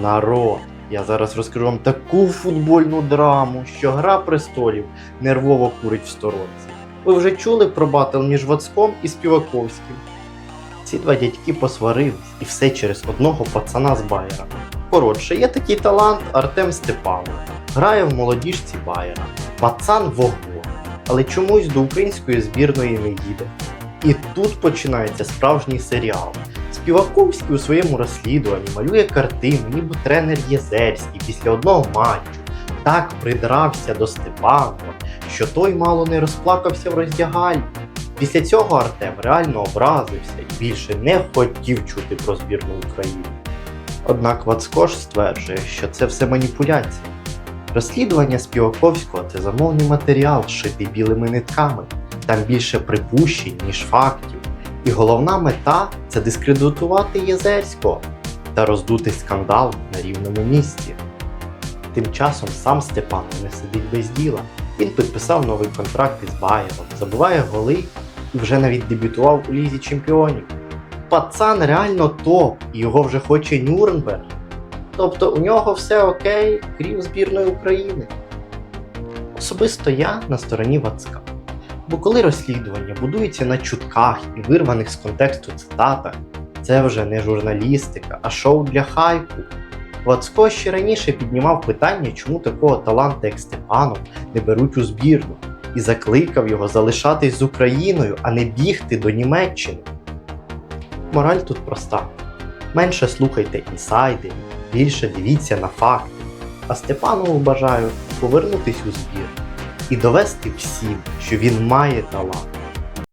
Народ, я зараз розкажу вам таку футбольну драму, що Гра престолів нервово курить в сторонці. Ви вже чули про батл між Вацком і Співаковським? Ці два дядьки посварились, і все через одного пацана з Байера. Коротше, є такий талант Артем Степанов. Грає в молодіжці Байера. Пацан вогонь, але чомусь до української збірної не їде. І тут починається справжній серіал. Співаковський у своєму розслідуванні малює картину, ніби тренер Єзерський після одного матчу так придрався до Степанова, що той мало не розплакався в роздягальні. Після цього Артем реально образився і більше не хотів чути про збірну України. Однак Вацкош стверджує, що це все маніпуляція. Розслідування Співаковського це замовний матеріал, шитий білими нитками. Там більше припущень, ніж фактів. І головна мета це дискредитувати Єзерського та роздути скандал на рівному місці. Тим часом сам Степанов не сидить без діла. Він підписав новий контракт із Байером, забиває голи і вже навіть дебютував у Лізі Чемпіонів. Пацан реально топ, і його вже хоче Нюрнберг. Тобто у нього все окей, крім збірної України. Особисто я на стороні Вацка. Бо коли розслідування будується на чутках і вирваних з контексту цитатах, це вже не журналістика, а шоу для хайпу. Вацко ще раніше піднімав питання, чому такого таланта, як Степанов, не беруть у збірну, і закликав його залишатись з Україною, а не бігти до Німеччини. Мораль тут проста: менше слухайте інсайдерів, більше дивіться на факти. А Степанову бажаю повернутись у збір і довести всім, що він має талант.